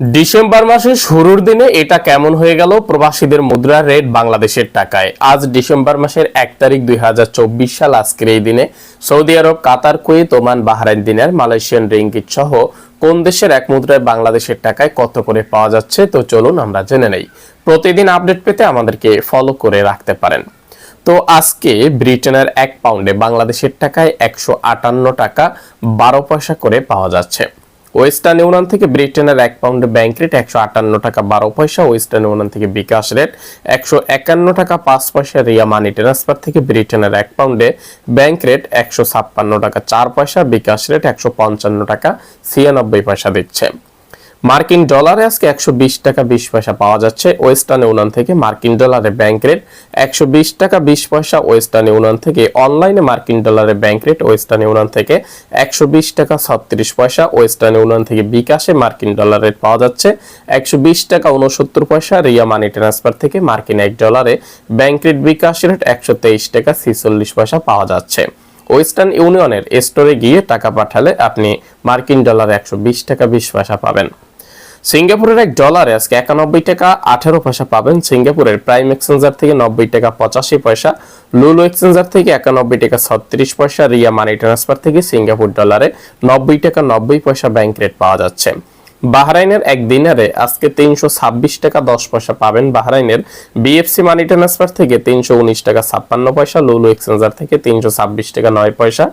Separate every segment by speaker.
Speaker 1: December মাসের শুরুর দিনে এটা কেমন হয়ে গেল প্রবাসীদের মুদ্রার রেট বাংলাদেশের টাকায়? আজ ডিসেম্বর মাসের এক তারিখ দুই সাল আজকের এই দিনে সৌদি আরব, Qatar, Kuwait, Oman, Bahrain, dinar, Malaysian ringgit সহ কোন দেশের এক মুদ্রায় বাংলাদেশের টাকায় কত করে পাওয়া যাচ্ছে? তো চলুন আমরা জেনে নেই। প্রতিদিন আপডেট পেতে আমাদেরকে ফলো করে রাখতে পারেন। তো আজকে ব্রিটেনের এক পাউন্ডে বাংলাদেশের টাকায় একশো আটান্ন টাকা বারো পয়সা করে পাওয়া যাচ্ছে। ওয়েস্টার্ন ইউনিয়ন থেকে ব্রিটেনের এক পাউন্ডে ব্যাংক রেট একশো আটান্ন টাকা বারো পয়সা, ওয়েস্টার্ন ইউনিয়ন থেকে বিকাশ রেট একশো একান্ন টাকা পাঁচ পয়সা, রিয়া মানি ট্রান্সফার থেকে ব্রিটেনের এক পাউন্ডে ব্যাংক রেট একশো ছাপ্পান্ন টাকা চার পয়সা, বিকাশ রেট একশো পঞ্চান্ন টাকা ছিয়ানব্বই পয়সা দিচ্ছে। মার্কিন ডলারে আজকে একশো বিশ টাকা বিশ পয়সা পাওয়া যাচ্ছে। ওয়েস্টার্ন ইউনিয়ন থেকে মার্কিন ডলারে ব্যাংক রেট একশো বিশ টাকা বিশ পয়সা। ওয়েস্টার্ন ইউনিয়ন থেকে অনলাইনে মার্কিন ডলারে ব্যাংক রেট ওয়েস্টার্ন ইউনিয়ন থেকে একশো বিশ টাকা ছত্রিশ পয়সা। ওয়েস্টার্ন ইউনিয়ন থেকে বিকাশে মার্কিন ডলার রেট পাওয়া যাচ্ছে একশো বিশ টাকা উনসত্তর পয়সা। রিয়া মানি ট্রান্সফার থেকে মার্কিন এক ডলারে ব্যাংক রেট বিকাশ রেট একশো তেইশ টাকা ছিচল্লিশ পয়সা পাওয়া যাচ্ছে। ওয়েস্টার্ন ইউনিয়নের স্টোরে গিয়ে টাকা পাঠালে আপনি মার্কিন ডলার একশো বিশ টাকা বিশ পয়সা পাবেন। সিঙ্গাপুরের এক ডলারে আজকে একানব্বই টাকা আঠারো পয়সা পাবেন। সিঙ্গাপুরের প্রাইম এক্সচেঞ্জার থেকে নব্বই টাকা পঁচাশি পয়সা, লুলু এক্সচেঞ্জার থেকে একানব্বই টাকা ছত্রিশ পয়সা, রিয়া মানি ট্রান্সফার থেকে সিঙ্গাপুর ডলারে নব্বই টাকা নব্বই পয়সা ব্যাংক রেট পাওয়া যাচ্ছে। বাহরাইনের এক দিনারে আজকে তিনশো ছাব্বিশ টাকা দশ পয়সা পাবেন বাহরাইনের বিএফসি মানি ট্রান্সফার থেকে তিনশো উনিশ টাকা ছাপ্পান্ন পয়সা লুলু এক্সচেঞ্জার থেকে তিনশো ছাব্বিশ টাকা নয় পয়সা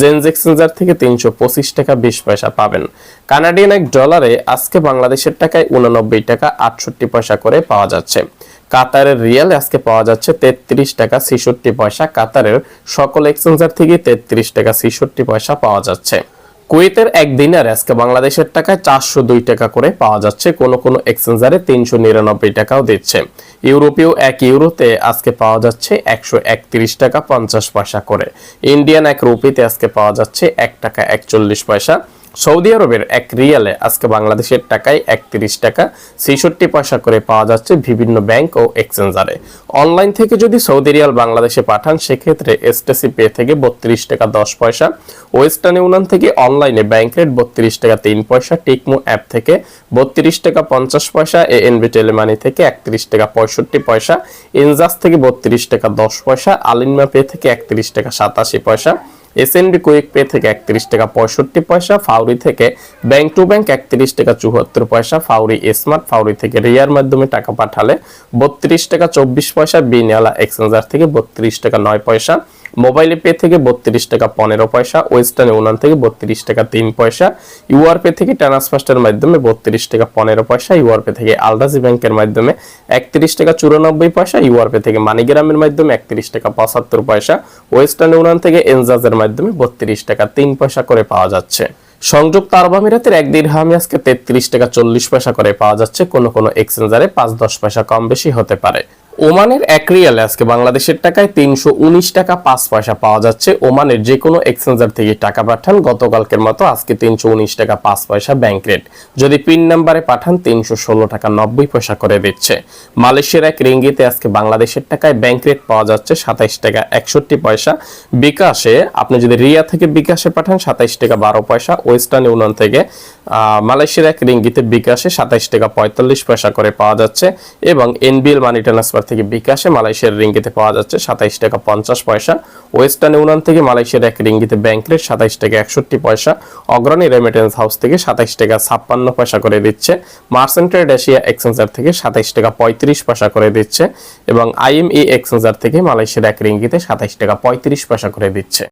Speaker 1: জেন্স এক্সচেঞ্জার থেকে তিনশো পঁচিশ টাকা বিশ পয়সা পাবেন। কানাডিয়ান এক ডলারে আজকে বাংলাদেশের টাকায় উননব্বই টাকা আটষট্টি পয়সা করে পাওয়া যাচ্ছে। কাতারের রিয়াল আজকে পাওয়া যাচ্ছে তেত্রিশ টাকা ছিষট্টি পয়সা, কাতারের সকল এক্সচেঞ্জার থেকে তেত্রিশ টাকা ছিষট্টি পয়সা পাওয়া যাচ্ছে। কুয়েতের এক দিনার আজকে বাংলাদেশের টাকায় চারশো দুই টাকা করে পাওয়া যাচ্ছে। কোনো কোনো এক্সচেঞ্জারে তিনশো নিরানব্বই টাকাও দিচ্ছে। ইউরোপীয় এক ইউরোতে আজকে পাওয়া যাচ্ছে একশো একত্রিশ টাকা পঞ্চাশ পয়সা করে। ইন্ডিয়ান এক রুপিতে আজকে পাওয়া যাচ্ছে এক টাকা একচল্লিশ পয়সা। সৌদি আরবের এক রিয়ালে আজকে বাংলাদেশের টাকায় একত্রিশ টাকা ছেষট্টি পয়সা করে পাওয়া যাচ্ছে বিভিন্ন ব্যাংক ও এক্সচেঞ্জারে। অনলাইন থেকে যদি সৌদি রিয়াল বাংলাদেশে পাঠান, সেক্ষেত্রে এসটিসি পে থেকে বত্রিশ টাকা দশ পয়সা, ওয়েস্টার্ন ইউনিয়ন থেকে অনলাইনে ব্যাংক রেট বত্রিশ টাকা তিন পয়সা, টিকমো অ্যাপ থেকে বত্রিশ টাকা পঞ্চাশ পয়সা, এ এনবি টেলিমানি থেকে একত্রিশ টাকা পঁয়ষট্টি পয়সা ইনজাস থেকে বত্রিশ টাকা দশ পয়সা, আলিনমা পে থেকে একত্রিশ টাকা সাতাশি পয়সা এসএনবি কুইক পে থেকে একত্রিশ টাকা পঁয়ষট্টি পয়সা ফাউরি থেকে ব্যাংক টু ব্যাংক একত্রিশ টাকা চুয়াত্তর পয়সা ফাউরি স্মার্ট ফাউরি থেকে রিয়ার মাধ্যমে টাকা পাঠালে বত্রিশ টাকা চব্বিশ পয়সা বিনিয়ালা এক্সচেঞ্জার থেকে বত্রিশ টাকা নয় পয়সা মোবাইলে পে থেকে বত্রিশ টাকা পনেরো পয়সা ওয়েস্টার্ন ইউনিয়ন থেকে বত্রিশ টাকা তিন পয়সা ইউআর পে থেকে ট্রান্সফার্স্টের মাধ্যমে বত্রিশ টাকা পনেরো পয়সা ইউআর পে থেকে আলদাজি ব্যাংকের মাধ্যমে একত্রিশ টাকা চুরানব্বই পয়সা ইউআর পে থেকে মানিগ্রামের মাধ্যমে একত্রিশ টাকা পঁচাত্তর পয়সা ওয়েস্টার্ন ইউনিয়ন থেকে এনজাজের মাধ্যমে বত্রিশ টাকা তিন পয়সা করে পাওয়া যাচ্ছে। সংযুক্ত আরব আমিরাতের এক দিরহামে আজকে তেত্রিশ টাকা চল্লিশ পয়সা করে পাওয়া যাচ্ছে। কোনো কোনো এক্সচেঞ্জারে পাঁচ দশ পয়সা কম বেশি হতে পারে। ওমানের এক রিয়ালে আজকে বাংলাদেশের টাকায় তিনশো উনিশ টাকা পাঁচ পয়সা পাওয়া যাচ্ছে। ওমানের যে কোনো এক্সচেঞ্জার থেকে টাকা পাঠান। গতকালকের মতো আজকে তিনশো উনিশ টাকা পাঁচ পয়সা ব্যাংক রেট যদি পিন নাম্বারে পাঠান, তিনশো ষোলো টাকা নব্বই পয়সা করে দিচ্ছে। মালয়েশিয়ার এক রিঙ্গিতে আজকে বাংলাদেশের টাকায় ব্যাংক রেট পাওয়া যাচ্ছে সাতাইশ টাকা একষট্টি পয়সা। বিকাশে, আপনি যদি রিয়া থেকে বিকাশে পাঠান, সাতাইশ টাকা বারো পয়সা। ওয়েস্টার্ন ইউনিয়ন থেকে মালয়েশিয়ার এক রিঙ্গিতে বিকাশে সাতাইশ টাকা পঁয়তাল্লিশ পয়সা করে পাওয়া যাচ্ছে। এবং এনবিএল মানি ট্রান্সফার থেকে বিকাশে মালয়েশিয়ার রিঙ্গিতে পাওয়া যাচ্ছে সাতাইশ টাকা পঞ্চাশ পয়সা। ওয়েস্টার্ন ইউনিয়ন থেকে মালয়েশিয়ার এক রিঙ্গিতে ব্যাংক রেট সাতাইশ টাকা একষট্টি পয়সা। অগ্রণী রেমিটেন্স হাউস থেকে সাতাইশ টাকা ছাপ্পান্ন পয়সা করে দিচ্ছে। মার্সেন্ট্রেড এশিয়া এক্সচেঞ্জার থেকে সাতাইশ টাকা পঁয়ত্রিশ পয়সা করে দিচ্ছে এবং আইএমই এক্সচেঞ্জার থেকে মালয়েশিয়ার এক রিঙ্গিতে সাতাইশ টাকা পঁয়ত্রিশ পয়সা করে দিচ্ছে।